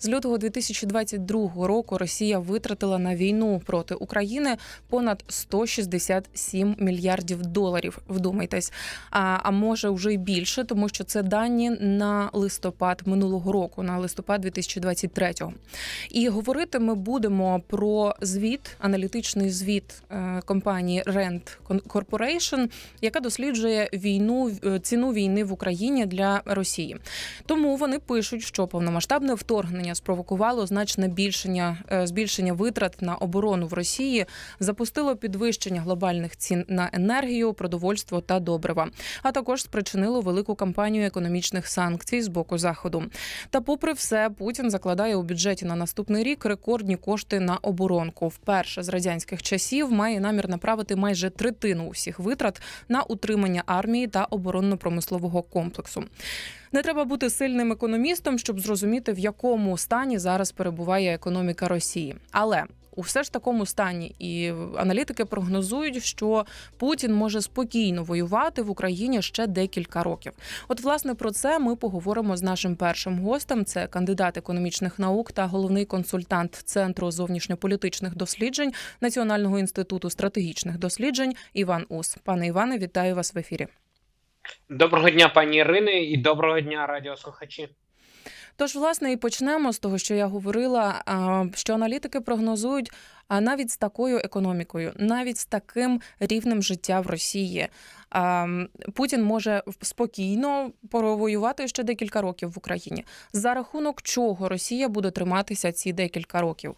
З лютого 2022 року Росія витратила на війну проти України понад 167 мільярдів доларів. Вдумайтесь, а, а може вже й більше, тому що це дані на листопад минулого року, на листопад 2023. І говорити ми будемо про звіт, аналітичний звіт е, компанії Rand Corporation, яка досліджує війну е, ціну війни в Україні для Росії. Тому вони пишуть, що повномасштабне вторгнення спровокувало значне більшення е, збільшення витрат на оборону в Росії, запустило підвищення глобальних цін на енергію, продовольство та добрива, а також спричинило велику кампанію економічних санкцій з боку заходу. Та, попри все, Путін закладає у бюджеті на наступний рік рекордні кошти на оборонку. Вперше з радянських часів має намір направити майже третину усіх витрат на утримання армії та оборонно-промислового комплексу. Не треба бути сильним економістом, щоб зрозуміти, в якому стані зараз перебуває економіка Росії. Але у все ж такому стані, і аналітики прогнозують, що Путін може спокійно воювати в Україні ще декілька років. От, власне, про це ми поговоримо з нашим першим гостем. Це кандидат економічних наук та головний консультант Центру зовнішньополітичних досліджень Національного інституту стратегічних досліджень Іван Ус. Пане Іване, вітаю вас в ефірі. Доброго дня, пані Ірини, і доброго дня, радіослухачі. Тож, власне, і почнемо з того, що я говорила, що аналітики прогнозують а навіть з такою економікою, навіть з таким рівнем життя в Росії. Путін може спокійно провоювати ще декілька років в Україні. За рахунок чого Росія буде триматися ці декілька років?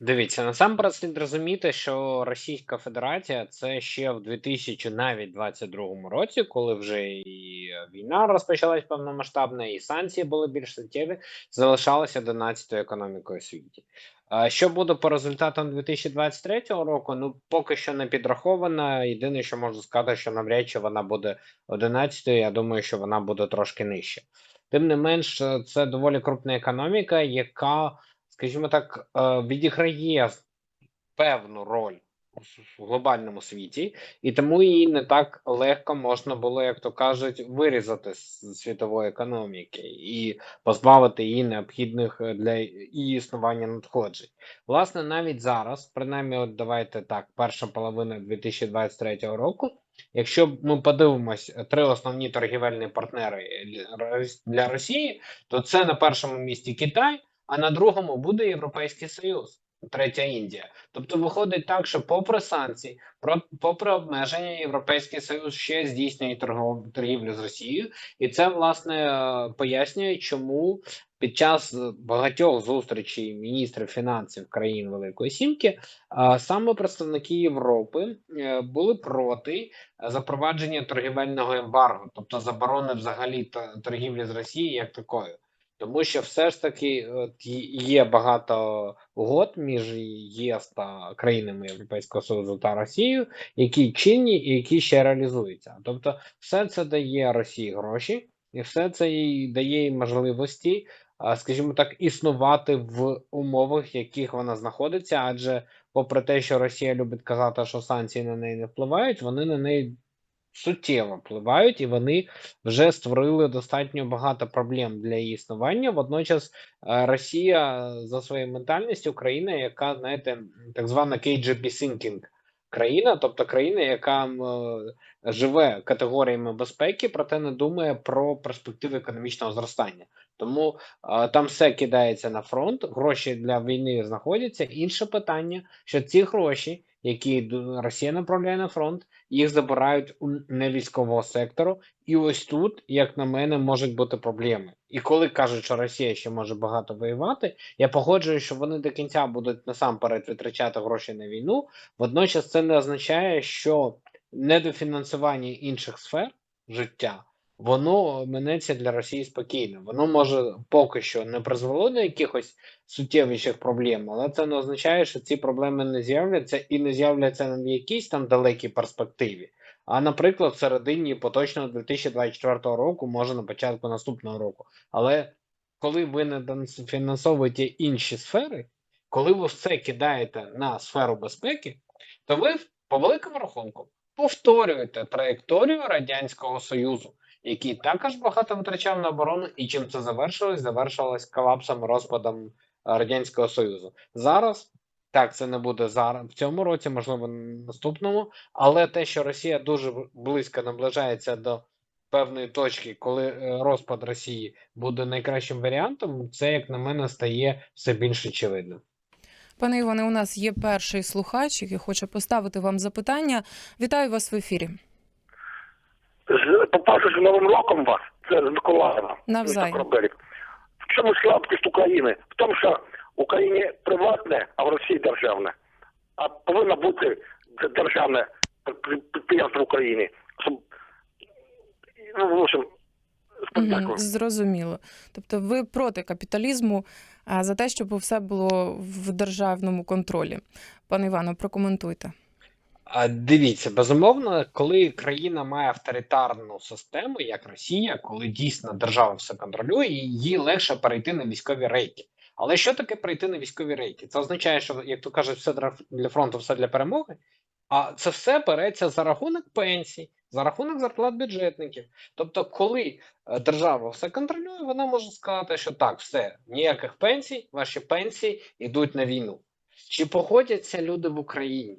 Дивіться, насамперед слід розуміти, що Російська Федерація це ще в 2000, навіть 22 році, коли вже і війна розпочалась повномасштабна, і санкції були більш суттєві, залишалася 11-ю економікою світі. Що буде по результатам 2023 року? Ну поки що не підрахована. Єдине, що можу сказати, що навряд чи вона буде 11-ю, Я думаю, що вона буде трошки нижче. Тим не менш, це доволі крупна економіка, яка скажімо так, е, відіграє певну роль в глобальному світі, і тому її не так легко можна було, як то кажуть, вирізати з світової економіки і позбавити її необхідних е, для її існування надходжень. Власне, навіть зараз, принаймні, от давайте так, перша половина 2023 року. Якщо ми подивимось три основні торгівельні партнери для Росії, то це на першому місці Китай а на другому буде Європейський Союз, третя Індія. Тобто виходить так, що попри санкції, попри обмеження, Європейський Союз ще здійснює торгівлю з Росією, і це власне е, пояснює, чому. Під час багатьох зустрічей міністрів фінансів країн Великої Сімки саме представники Європи е, були проти запровадження торгівельного ембарго, тобто заборони взагалі торгівлі з Росією як такою. Тому що все ж таки от, є багато угод між ЄС та країнами Європейського Союзу та Росією, які чинні і які ще реалізуються. Тобто, все це дає Росії гроші, і все це їй дає їй можливості, скажімо так, існувати в умовах, в яких вона знаходиться. Адже, попри те, що Росія любить казати, що санкції на неї не впливають, вони на неї суттєво впливають, і вони вже створили достатньо багато проблем для її існування. Водночас е, Росія за своєю ментальністю країна, яка знаєте, так звана KGB thinking країна, тобто країна, яка е, живе категоріями безпеки, проте не думає про перспективи економічного зростання. Тому там все кидається на фронт, гроші для війни знаходяться. Інше питання, що ці гроші, які Росія направляє на фронт, їх забирають у невійськового сектору. І ось тут, як на мене, можуть бути проблеми. І коли кажуть, що Росія ще може багато воювати, я погоджую, що вони до кінця будуть насамперед витрачати гроші на війну. Водночас це не означає, що недофінансування інших сфер життя воно минеться для Росії спокійно. Воно може поки що не призвело до якихось суттєвіших проблем, але це не означає, що ці проблеми не з'являться і не з'являться в якійсь там далекій перспективі. А, наприклад, в середині поточного 2024 року, може на початку наступного року. Але коли ви не фінансовуєте інші сфери, коли ви все кидаєте на сферу безпеки, то ви по великому рахунку повторюєте траєкторію Радянського Союзу який також багато витрачав на оборону, і чим це завершилось? Завершилось колапсом, розпадом е, радянського союзу. Зараз так це не буде зараз в цьому році, можливо, наступному, але те, що Росія дуже близько наближається до певної точки, коли е, розпад Росії буде найкращим варіантом, це як на мене стає все більш очевидно. Пане Іване, у нас є перший слухач, який хоче поставити вам запитання. Вітаю вас в ефірі. По-перше, з Новим роком вас, це з Миколаєва. Навзаєм. В чому слабкість України? В тому, що в Україні приватне, а в Росії державне. А повинно бути державне під- підприємство в Україні. Ну, в общем. Мгм, Зрозуміло. Тобто ви проти капіталізму, за те, щоб все було в державному контролі. Пане Івано, прокоментуйте. Дивіться, безумовно, коли країна має авторитарну систему, як Росія, коли дійсно держава все контролює, їй легше перейти на військові рейки. Але що таке перейти на військові рейки? Це означає, що як то кажуть, все для- для фронту, все для перемоги. А це все береться за рахунок пенсій, за рахунок зарплат бюджетників. Тобто, коли е, держава все контролює, вона може сказати, що так, все, ніяких пенсій, ваші пенсії йдуть на війну. Чи погодяться люди в Україні?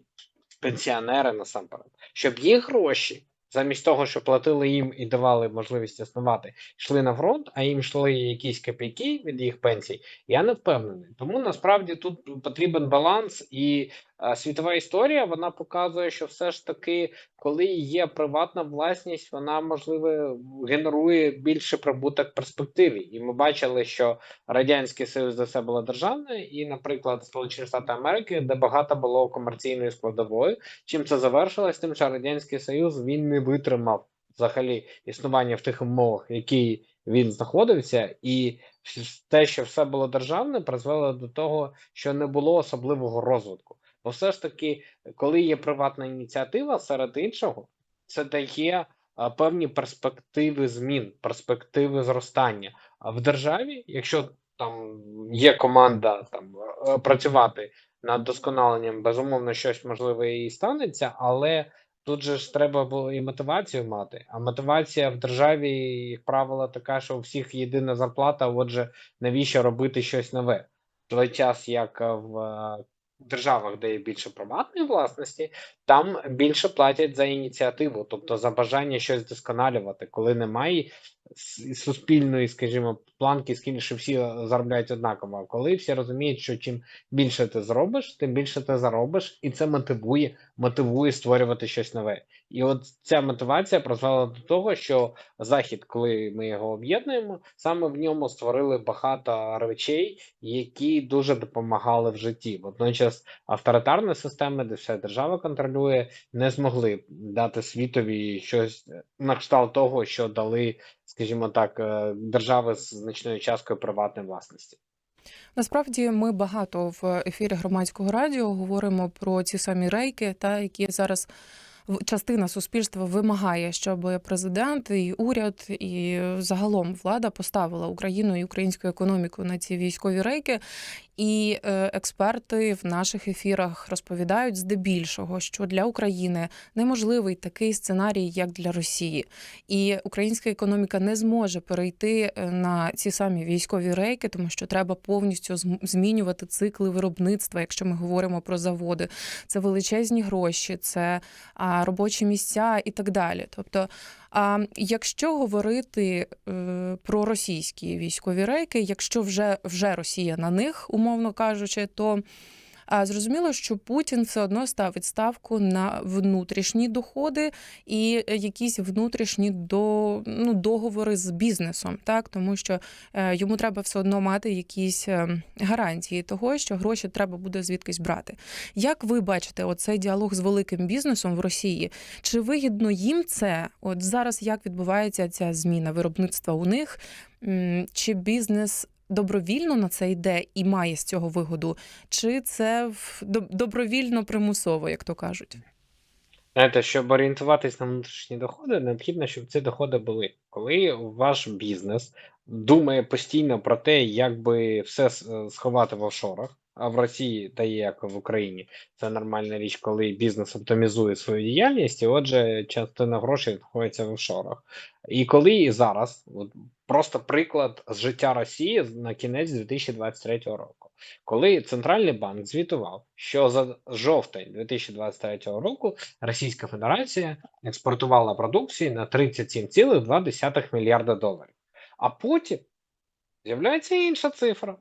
Пенсіонери насамперед, щоб їх гроші, замість того, що платили їм і давали можливість існувати, йшли на фронт, а їм йшли якісь копійки від їх пенсій, я не впевнений. Тому насправді тут потрібен баланс, і світова історія вона показує, що все ж таки, коли є приватна власність, вона можливо генерує більше прибуток в перспективі. І ми бачили, що Радянський Союз за все було державне, і, наприклад, Сполучені Штати Америки, де багато було комерційної складової. Чим це завершилось? Тим, що Радянський Союз він не витримав взагалі існування в тих умовах, які він знаходився, і те, що все було державне, призвело до того, що не було особливого розвитку. Бо все ж таки, коли є приватна ініціатива, серед іншого, це дає певні перспективи змін, перспективи зростання. А в державі, якщо там є команда там е, працювати над досконаленням, безумовно, щось можливе і станеться, але тут же ж треба було і мотивацію мати. А мотивація в державі, як правило, така, що у всіх єдина зарплата. Отже, навіщо робити щось нове? Той час, як е, в е, державах, де є більше приватної власності, там більше платять за ініціативу, тобто за бажання щось досконалювати, коли немає суспільної, скажімо, планки, скільки всі заробляють однаково. А коли всі розуміють, що чим більше ти зробиш, тим більше ти заробиш, і це мотивує, мотивує створювати щось нове. І от ця мотивація призвела до того, що захід, коли ми його об'єднуємо, саме в ньому створили багато речей, які дуже допомагали в житті. Водночас авторитарні системи, де вся держава контролює, не змогли дати світові щось на кшталт того, що дали, скажімо так, е, держави з значною часткою приватної власності. Насправді ми багато в ефірі громадського радіо говоримо про ці самі рейки, та які зараз частина суспільства вимагає, щоб президент і уряд, і загалом влада поставила Україну і українську економіку на ці військові рейки. І е, експерти в наших ефірах розповідають здебільшого, що для України неможливий такий сценарій, як для Росії, і українська економіка не зможе перейти е, на ці самі військові рейки, тому що треба повністю змінювати цикли виробництва, якщо ми говоримо про заводи. Це величезні гроші, це робочі місця і так далі. Тобто, а якщо говорити е, про російські військові рейки, якщо вже, вже Росія на них, умовно кажучи, то зрозуміло, що Путін все одно ставить ставку на внутрішні доходи і е, якісь внутрішні до, ну, договори з бізнесом, так тому що е, йому треба все одно мати якісь е, гарантії того, що гроші треба буде звідкись брати. Як ви бачите оцей діалог з великим бізнесом в Росії? Чи вигідно їм це? От зараз як відбувається ця зміна виробництва у них? Чи бізнес добровільно на це йде і має з цього вигоду, чи це добровільно примусово, як то кажуть? Знаєте, щоб орієнтуватись на внутрішні доходи, необхідно, щоб ці доходи були. Коли ваш бізнес думає постійно про те, як би все сховати в офшорах, а в Росії та як в Україні. Це нормальна річ, коли бізнес оптимізує свою діяльність, і отже, частина грошей знаходиться в офшорах. І коли і зараз, от просто приклад з життя Росії на кінець 2023 року, коли центральний банк звітував, що за жовтень 2023 року Російська Федерація експортувала продукції на 37,2 мільярда доларів. А потім з'являється інша цифра.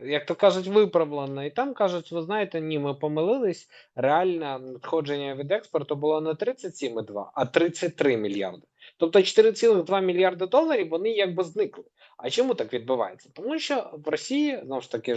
Як то кажуть, виправлена, і там кажуть, ви знаєте, ні, ми помилились. Реальне надходження від експорту було не 37,2, а 33 мільярди. Тобто 4,2 мільярди доларів вони якби зникли. А чому так відбувається? Тому що в Росії знову ж таки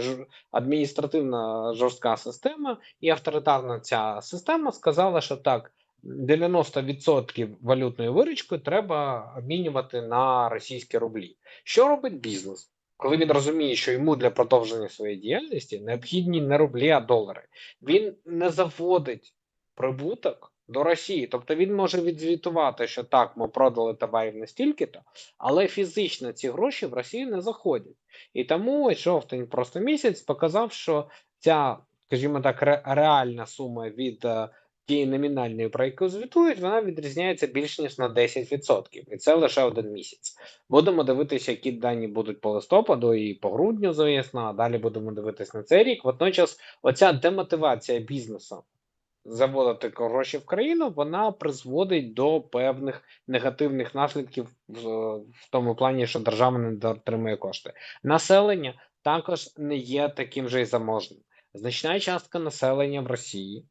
адміністративна жорстка система і авторитарна ця система сказала, що так. 90% валютної виручки треба обмінювати на російські рублі. Що робить бізнес? Коли він розуміє, що йому для продовження своєї діяльності необхідні не рублі, а долари, він не заводить прибуток до Росії. Тобто він може відзвітувати, що так, ми продали товарів настільки-то, але фізично ці гроші в Росію не заходять. І тому жовтень просто місяць показав, що ця, скажімо так, ре- реальна сума від е, тієї номінальної, про яку звітують, вона відрізняється більш ніж на 10%. І це лише один місяць. Будемо дивитися, які дані будуть по листопаду і по грудню, звісно, а далі будемо дивитися на цей рік. Водночас, оця демотивація бізнесу заводити гроші в країну, вона призводить до певних негативних наслідків в, тому плані, що держава не отримує кошти. Населення також не є таким же й заможним. Значна частка населення в Росії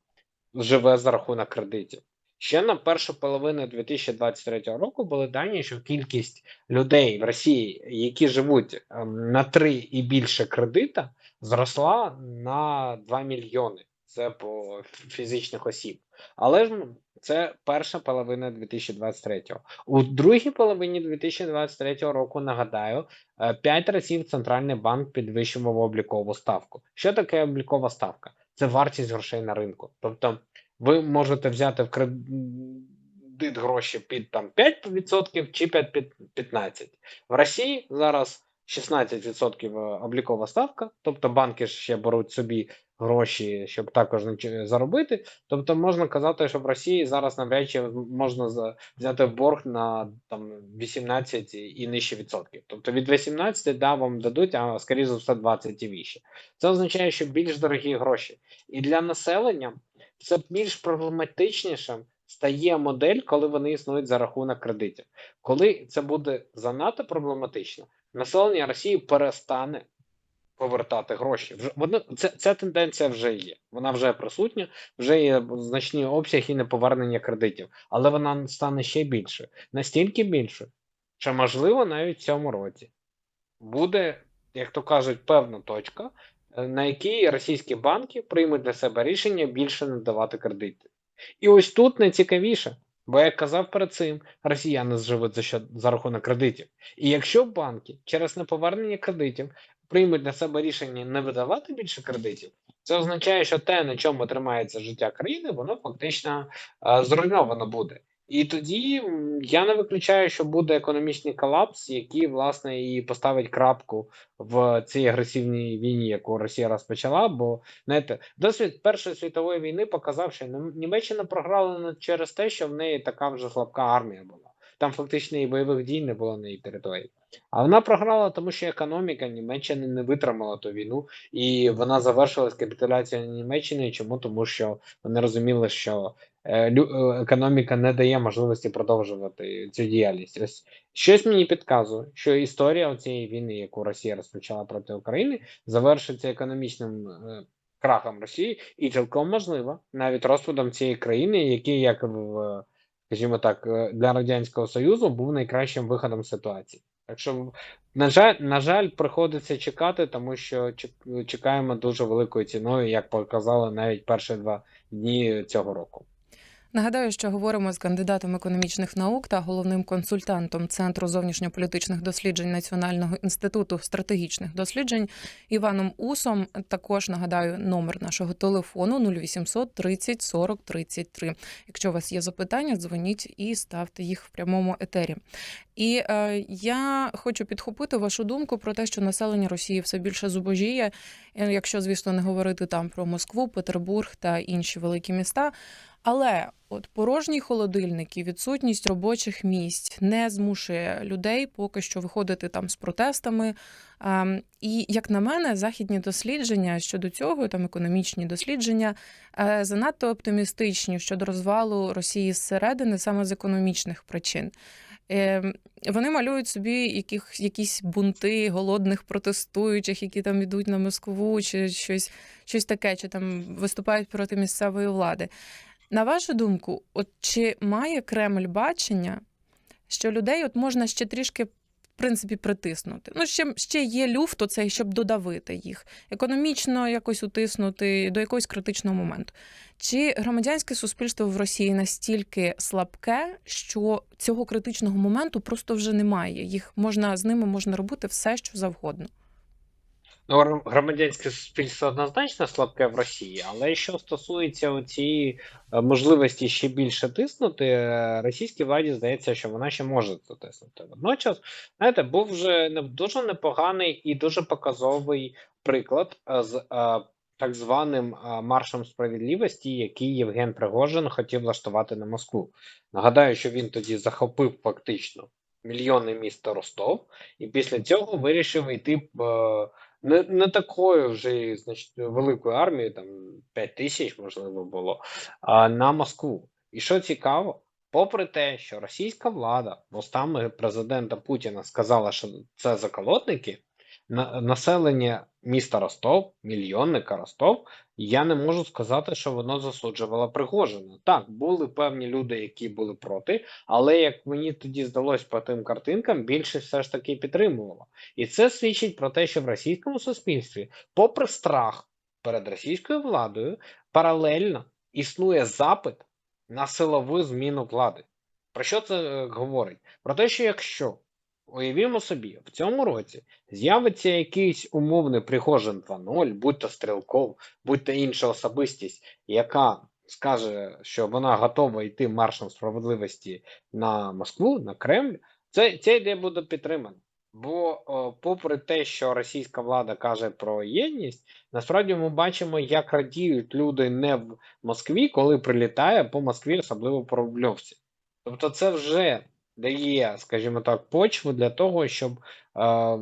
живе за рахунок кредитів. Ще на першу половину 2023 року були дані, що кількість людей в Росії, які живуть ем, на 3 і більше кредита, зросла на 2 мільйони. Це по фізичних осіб. Але ж ну, це перша половина 2023. У другій половині 2023 року, нагадаю, 5 разів Центральний банк підвищував облікову ставку. Що таке облікова ставка? Це вартість грошей на ринку. Тобто ви можете взяти в кредит гроші під там 5% чи під під 15%. В Росії зараз 16% облікова ставка, тобто банки ще беруть собі гроші, щоб також заробити. Тобто можна казати, що в Росії зараз навряд чи можна взяти борг на там 18 і нижче відсотків. Тобто від 18 да, вам дадуть, а скоріше за все 20 і вище. Це означає, що більш дорогі гроші. І для населення це більш проблематичнішим стає модель, коли вони існують за рахунок кредитів. Коли це буде занадто проблематично, населення Росії перестане повертати гроші. Вже воно це ця тенденція вже є. Вона вже присутня, вже є значні обсяги неповернення кредитів, але вона стане ще більше, настільки більше, що можливо навіть в цьому році буде, як то кажуть, певна точка, е, на якій російські банки приймуть для себе рішення більше не давати кредити. І ось тут найцікавіше, бо як казав перед цим, росіяни живуть за що за рахунок кредитів. І якщо банки через неповернення кредитів приймуть для себе рішення не видавати більше кредитів, це означає, що те, на чому тримається життя країни, воно фактично е, зруйновано буде. І тоді я не виключаю, що буде економічний колапс, який власне і поставить крапку в цій агресивній війні, яку Росія розпочала. Бо знаєте, досвід Першої світової війни показав, що Німеччина програла через те, що в неї така вже слабка армія була. Там фактично і бойових дій не було на її території. А вона програла, тому що економіка Німеччини не витримала ту війну, і вона завершилась капітуляцією Німеччини. Чому? Тому що вони розуміли, що е, е, економіка не дає можливості продовжувати цю діяльність. Ось щось мені підказує, що історія цієї війни, яку Росія розпочала проти України, завершиться економічним е, крахом Росії, і цілком можливо навіть розпадом цієї країни, який як в скажімо так, е, для радянського союзу був найкращим виходом ситуації. Так що, на жаль, на жаль, приходиться чекати, тому що чек- чекаємо дуже великою ціною, як показали навіть перші два дні цього року. Нагадаю, що говоримо з кандидатом економічних наук та головним консультантом Центру зовнішньополітичних досліджень Національного інституту стратегічних досліджень Іваном Усом. Також нагадаю номер нашого телефону 0800 30 40 33. Якщо у вас є запитання, дзвоніть і ставте їх в прямому етері. І е, я хочу підхопити вашу думку про те, що населення Росії все більше зубожіє, е, якщо, звісно, не говорити там про Москву, Петербург та інші великі міста. Але от порожні холодильники, відсутність робочих місць не змушує людей поки що виходити там з протестами. Ем, І як на мене, західні дослідження щодо цього, там економічні дослідження, е, занадто оптимістичні щодо розвалу Росії зсередини саме з економічних причин. Ем, Вони малюють собі яких, якісь бунти голодних протестуючих, які там йдуть на Москву, чи щось, щось таке, чи там виступають проти місцевої влади. На вашу думку, от чи має Кремль бачення, що людей от можна ще трішки в принципі притиснути? Ну, ще, ще є люфт оцей, щоб додавити їх, економічно якось утиснути до якогось критичного моменту. Чи громадянське суспільство в Росії настільки слабке, що цього критичного моменту просто вже немає? Їх можна з ними можна робити все, що завгодно. Ну, громадянське суспільство однозначно слабке в Росії, але що стосується цієї можливості ще більше тиснути, е, російській владі здається, що вона ще може це тиснути. Водночас, знаєте, був вже дуже непоганий і дуже показовий приклад е, з е, так званим е, маршем справедливості, який Євген Пригожин хотів влаштувати на Москву. Нагадаю, що він тоді захопив фактично мільйонне місто Ростов, і після цього вирішив йти. е, не, не такою вже значить, великою армією, там 5 тисяч, можливо, було, а на Москву. І що цікаво, попри те, що російська влада устами президента Путіна сказала, що це заколотники, населення міста Ростов, мільйонника Ростов, я не можу сказати, що воно засуджувало Пригожина. Так, були певні люди, які були проти, але як мені тоді здалось по тим картинкам, більшість все ж таки підтримувала. І це свідчить про те, що в російському суспільстві, попри страх перед російською владою, паралельно існує запит на силову зміну влади. Про що це е, говорить? Про те, що якщо уявімо собі, в цьому році з'явиться якийсь умовний Пригожин 2.0, будь то стрілков, будь то інша особистість, яка скаже, що вона готова йти маршем справедливості на Москву, на Кремль, це, ця ідея буде підтримана. Бо, о, попри те, що російська влада каже про єдність, насправді ми бачимо, як радіють люди не в Москві, коли прилітає по Москві, особливо по Рубльовці. Тобто, це вже дає, скажімо так, почву для того, щоб е,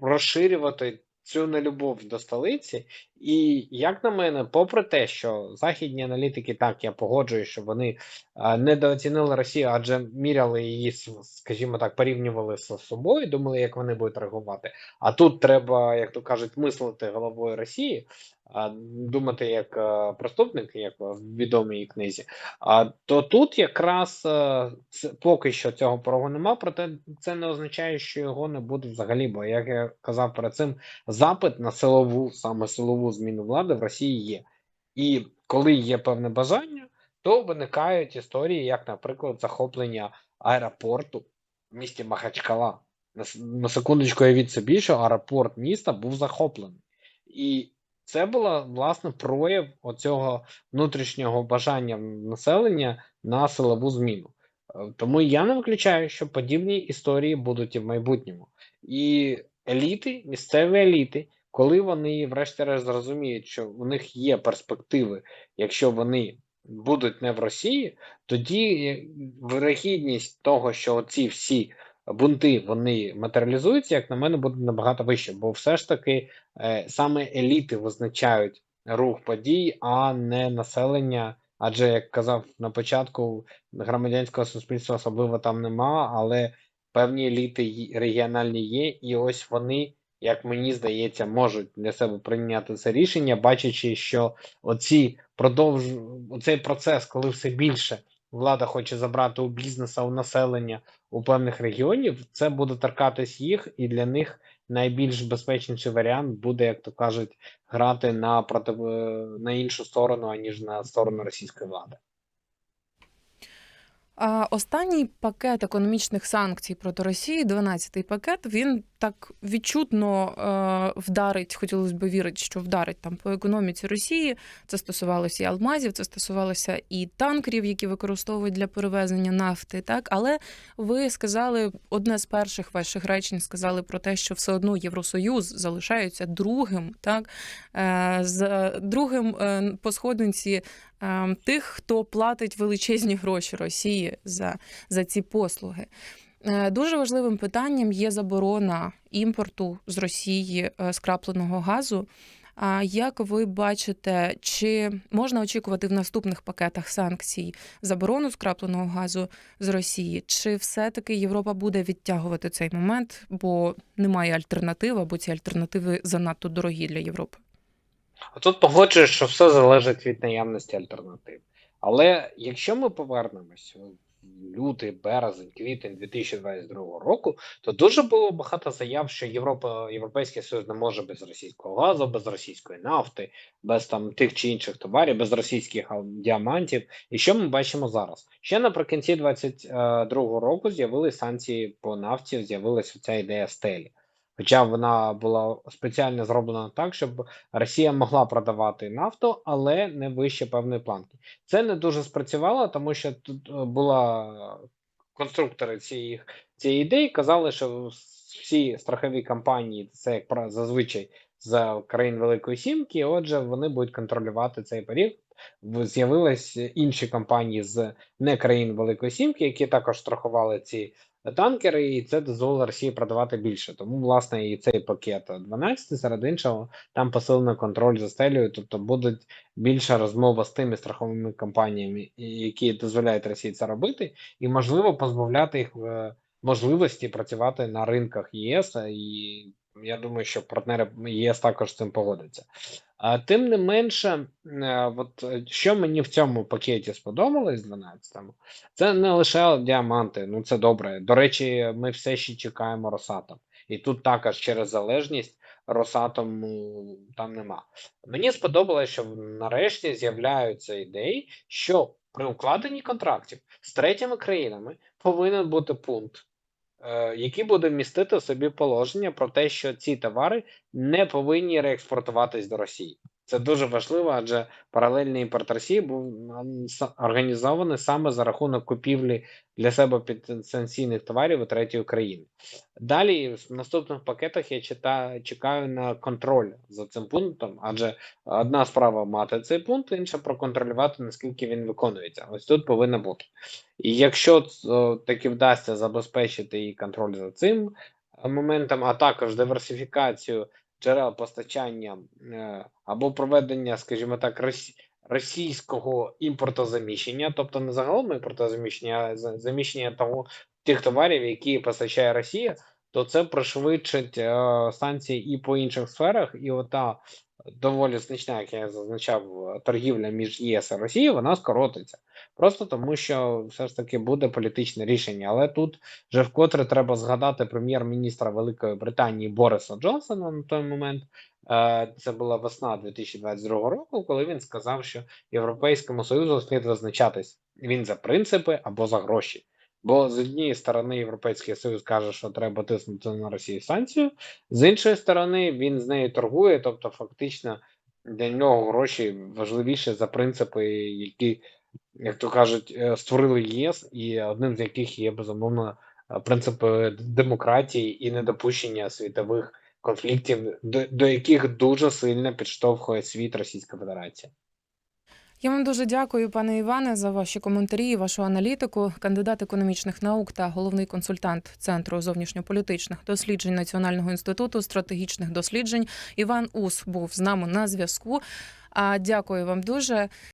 розширювати цю нелюбов до столиці. І як на мене, попри те, що західні аналітики, так я погоджуюсь, що вони е, недооцінили Росію, адже міряли її, скажімо так, порівнювали з собою, думали, як вони будуть реагувати. А тут треба, як то кажуть, мислити головою Росії, думати як е, преступник, як в відомій книзі. То тут якраз е, поки що цього порогу нема, проте це не означає, що його не буде взагалі. Бо як я казав перед цим, запит на силову, саме силову зміну влади в Росії є. І коли є певне бажання, то виникають історії, як, наприклад, захоплення аеропорту в місті Махачкала. На секундочку я від собі, що аеропорт міста був захоплений. І це було власне прояв оцього внутрішнього бажання населення на силову зміну. Е, Тому я не виключаю, що подібні історії будуть і в майбутньому. І еліти, місцеві еліти, коли вони, врешті-решт, зрозуміють, що у них є перспективи, якщо вони будуть не в Росії, тоді е, вирогідність того, що ці всі бунти вони матеріалізуються, як на мене, буде набагато вище, бо все ж таки е, саме еліти визначають рух подій, а не населення. Адже як казав на початку, громадянського суспільства особливо там нема, але певні еліти регіональні є, і ось вони, як мені здається, можуть для себе прийняти це рішення, бачачи, що оці продовж оцей процес, коли все більше влада хоче забрати у бізнеса, у населення у певних регіонів, це буде торкатись їх, і для них найбільш безпечніший варіант буде, як то кажуть, грати на проти на іншу сторону, аніж на сторону російської влади. А останній пакет економічних санкцій проти Росії, 12-й пакет, він так відчутно е, вдарить, хотілося б вірити, що вдарить там по економіці Росії. Це стосувалося і алмазів, це стосувалося і танкерів, які використовують для перевезення нафти. Так, але ви сказали одне з перших ваших речень, сказали про те, що все одно Євросоюз залишається другим, так е, з другим е, по сходинці тих, хто платить величезні гроші Росії за, за ці послуги. Е, Дуже важливим питанням є заборона імпорту з Росії е, скрапленого газу. А як ви бачите, чи можна очікувати в наступних пакетах санкцій заборону скрапленого газу з Росії? Чи все-таки Європа буде відтягувати цей момент, бо немає альтернатив, або ці альтернативи занадто дорогі для Європи? А Тут погоджуєш, що все залежить від наявності альтернатив. Але якщо ми повернемось в лютий, березень, квітень 2022 року, то дуже було багато заяв, що Європа, Європейський Союз не може без російського газу, без російської нафти, без там тих чи інших товарів, без російських діамантів. І що ми бачимо зараз? Ще наприкінці 2022 року з'явились санкції по нафті, з'явилася ця ідея стелі. Хоча вона була спеціально зроблена так, щоб Росія могла продавати нафту, але не вище певної планки. Це не дуже спрацювало, тому що тут е, була конструктори цієї, цієї ідеї казали, що всі страхові компанії, це як зазвичай з країн Великої Сімки, отже, вони будуть контролювати цей період. З'явились інші компанії з не країн Великої Сімки, які також страхували ці танкери, і це дозволило Росії продавати більше. Тому, власне, і цей пакет 12, серед іншого, там посилений контроль за стелею, тобто буде більша розмова з тими страховими компаніями, які дозволяють Росії це робити, і можливо позбавляти їх е, можливості працювати на ринках єС. І я думаю, що партнери ЄС також з цим погодяться. Тим не менше, е, от е, що мені в цьому пакеті сподобалось 12-му, це не лише діаманти, ну це добре. До речі, ми все ще чекаємо Росатом. І тут також через залежність Росатому там нема. Мені сподобалось, що нарешті з'являються ідеї, що при укладенні контрактів з третіми країнами повинен бути пункт, який буде містити в собі положення про те, що ці товари не повинні реекспортуватись до Росії. Це дуже важливо, адже паралельний імпорт Росії був організований саме за рахунок купівлі для себе підсанкційних товарів у третьої країни. Далі в наступних пакетах я читаю, чекаю на контроль за цим пунктом, адже одна справа мати цей пункт, інша проконтролювати, наскільки він виконується. Ось тут повинно бути. І якщо ц- таки вдасться забезпечити і контроль за цим е, моментом, а також диверсифікацію джерел постачання е, або проведення, скажімо так, росі- російського імпортозаміщення, тобто не загалом імпортозаміщення, а за- заміщення того тих товарів, які постачає Росія, то це пришвидшить е, санкції і по інших сферах, і ота доволі значна, як я зазначав, торгівля між ЄС і Росією, вона скоротиться. Просто тому, що все ж таки буде політичне рішення. Але тут вже вкотре треба згадати прем'єр-міністра Великої Британії Бориса Джонсона на той момент. Е, Це була весна 2022 року, коли він сказав, що Європейському Союзу слід визначатись він за принципи або за гроші. Бо з однієї сторони Європейський Союз каже, що треба тиснути на Росію санкцію, з іншої сторони, він з нею торгує, тобто фактично для нього гроші важливіше за принципи, які, як то кажуть, е, створили ЄС, і одним з яких є безумовно е, принципи демократії і недопущення світових конфліктів, до, до яких дуже сильно підштовхує світ Російська Федерація. Я вам дуже дякую, пане Іване, за ваші коментарі, вашу аналітику. Кандидат економічних наук та головний консультант Центру зовнішньополітичних досліджень Національного інституту стратегічних досліджень Іван Ус був з нами на зв'язку. А дякую вам дуже.